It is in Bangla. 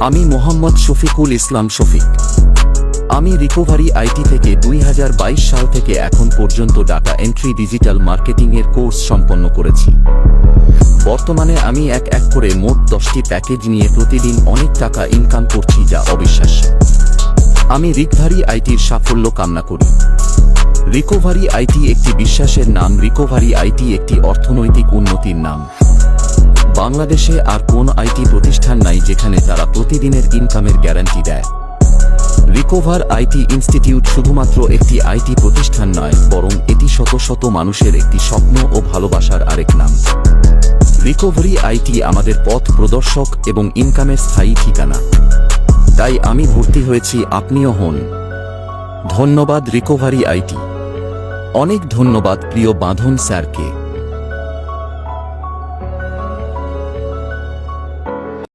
আমি মোহাম্মদ শফিকুল ইসলাম শফিক। আমি রিকভারি আইটি থেকে দুই হাজার বাইশ সাল থেকে এখন পর্যন্ত ডাটা এন্ট্রি ডিজিটাল মার্কেটিং এর কোর্স সম্পন্ন করেছি। বর্তমানে আমি এক এক করে মোট দশটি প্যাকেজ নিয়ে প্রতিদিন অনেক টাকা ইনকাম করছি যা অবিশ্বাস্য। আমি রিকভারি আইটির সাফল্য কামনা করি। রিকভারি আইটি একটি বিশ্বাসের নাম, রিকভারি আইটি একটি অর্থনৈতিক উন্নতির নাম। বাংলাদেশে আর কোন আইটি প্রতিষ্ঠান যেখানে তারা প্রতিদিনের ইনকামের গ্যারান্টি দেয়। রিকভার আইটি ইনস্টিটিউট শুধুমাত্র একটি আইটি প্রতিষ্ঠান নয়, বরং এটি শত শত মানুষের একটি স্বপ্ন ও ভালোবাসার আরেক নাম। রিকভারি আইটি আমাদের পথ প্রদর্শক এবং ইনকামের স্থায়ী ঠিকানা। তাই আমি ভর্তি হয়েছি, আপনিও হন। ধন্যবাদ রিকভারি আইটি। অনেক ধন্যবাদ প্রিয় বাঁধন স্যারকে।